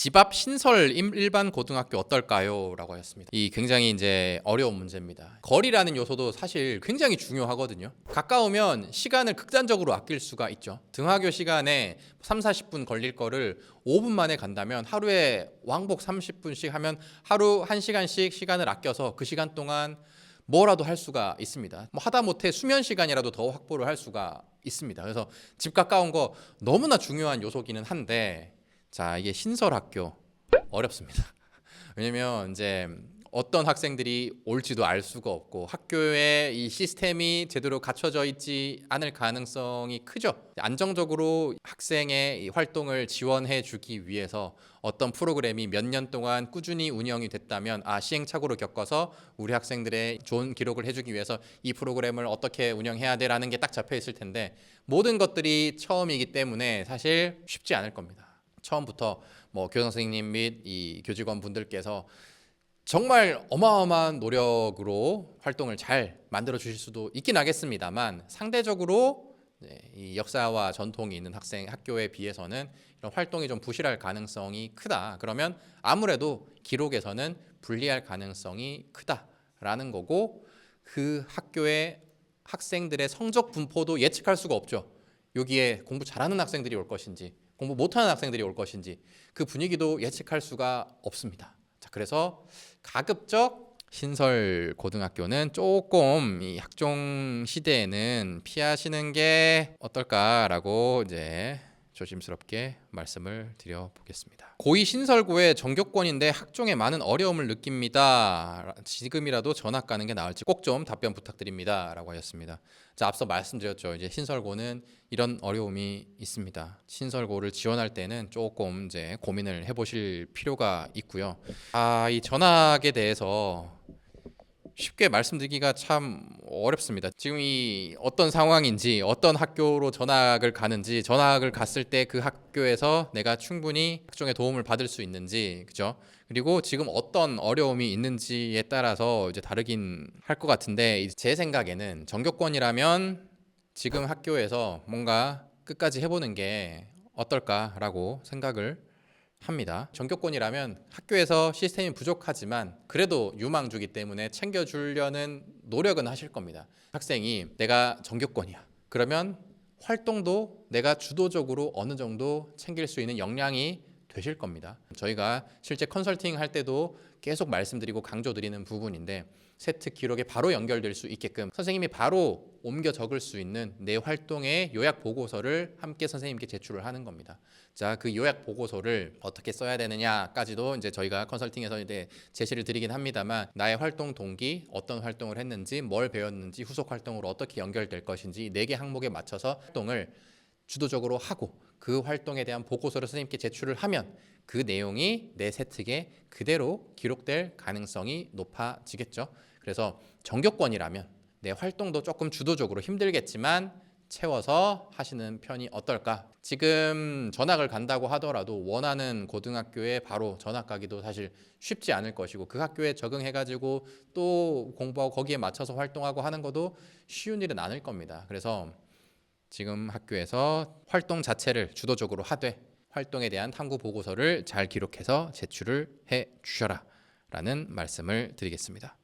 집 앞 신설 임- 일반 고등학교 어떨까요? 라고 하셨습니다. 이 굉장히 이제 어려운 문제입니다. 거리라는 요소도 사실 굉장히 중요하거든요. 가까우면 시간을 극단적으로 아낄 수가 있죠. 등하교 시간에 3, 40분 걸릴 거를 5분 만에 간다면 하루에 왕복 30분씩 하면 하루 1시간씩 시간을 아껴서 그 시간 동안 뭐라도 할 수가 있습니다. 뭐 하다 못해 수면 시간이라도 더 확보를 할 수가 있습니다. 그래서 집 가까운 거 너무나 중요한 요소기는 한데 자 이게 신설 학교 어렵습니다. 왜냐면 이제 어떤 학생들이 올지도 알 수가 없고 학교에 이 시스템이 제대로 갖춰져 있지 않을 가능성이 크죠. 안정적으로 학생의 이 활동을 지원해 주기 위해서 어떤 프로그램이 몇 년 동안 꾸준히 운영이 됐다면 아 시행착오를 겪어서 우리 학생들의 좋은 기록을 해주기 위해서 이 프로그램을 어떻게 운영해야 돼라는 게 딱 잡혀 있을 텐데 모든 것들이 처음이기 때문에 사실 쉽지 않을 겁니다. 처음부터 뭐 교장 선생님 및 이 교직원 분들께서 정말 어마어마한 노력으로 활동을 잘 만들어 주실 수도 있긴 하겠습니다만 상대적으로 네, 이 역사와 전통이 있는 학생 학교에 비해서는 이런 활동이 좀 부실할 가능성이 크다. 그러면 아무래도 기록에서는 불리할 가능성이 크다라는 거고 그 학교의 학생들의 성적 분포도 예측할 수가 없죠. 여기에 공부 잘하는 학생들이 올 것인지 공부 못하는 학생들이 올 것인지 그 분위기도 예측할 수가 없습니다. 자, 그래서 가급적 신설 고등학교는 조금 이 학종 시대에는 피하시는 게 어떨까라고 이제 조심스럽게 말씀을 드려 보겠습니다. 고2 신설고의 전교권인데 학종에 많은 어려움을 느낍니다. 지금이라도 전학 가는 게 나을지 꼭 좀 답변 부탁드립니다 라고 하셨습니다. 자, 앞서 말씀드렸죠. 이제 신설고는 이런 어려움이 있습니다. 신설고를 지원할 때는 조금 이제 고민을 해보실 필요가 있고요. 아, 이 전학에 대해서 쉽게 말씀드리기가 참 어렵습니다. 지금 이 어떤 상황인지 어떤 학교로 전학을 가는지 전학을 갔을 때 그 학교에서 내가 충분히 학종의 도움을 받을 수 있는지 그죠? 그리고 지금 어떤 어려움이 있는지에 따라서 이제 다르긴 할 것 같은데 제 생각에는 전교권이라면 지금 학교에서 뭔가 끝까지 해보는 게 어떨까라고 생각을 합니다. 전교권이라면 학교에서 시스템이 부족하지만 그래도 유망주기 때문에 챙겨주려는 노력은 하실 겁니다. 학생이 내가 전교권이야. 그러면 활동도 내가 주도적으로 어느 정도 챙길 수 있는 역량이 되실 겁니다. 저희가 실제 컨설팅 할 때도 계속 말씀드리고 강조드리는 부분인데 세트 기록에 바로 연결될 수 있게끔 선생님이 바로 옮겨 적을 수 있는 내 활동의 요약 보고서를 함께 선생님께 제출을 하는 겁니다. 자, 그 요약 보고서를 어떻게 써야 되느냐까지도 이제 저희가 컨설팅에서 이제 제시를 드리긴 합니다만 나의 활동 동기, 어떤 활동을 했는지, 뭘 배웠는지, 후속 활동으로 어떻게 연결될 것인지 네 개 항목에 맞춰서 활동을 주도적으로 하고 그 활동에 대한 보고서를 선생님께 제출을 하면 그 내용이 내 세특에 그대로 기록될 가능성이 높아지겠죠. 그래서 정교권이라면 내 활동도 조금 주도적으로 힘들겠지만 채워서 하시는 편이 어떨까? 지금 전학을 간다고 하더라도 원하는 고등학교에 바로 전학 가기도 사실 쉽지 않을 것이고 그 학교에 적응해가지고 또 공부하고 거기에 맞춰서 활동하고 하는 것도 쉬운 일은 아닐 겁니다. 그래서 지금 학교에서 활동 자체를 주도적으로 하되 활동에 대한 탐구 보고서를 잘 기록해서 제출을 해 주셔라 라는 말씀을 드리겠습니다.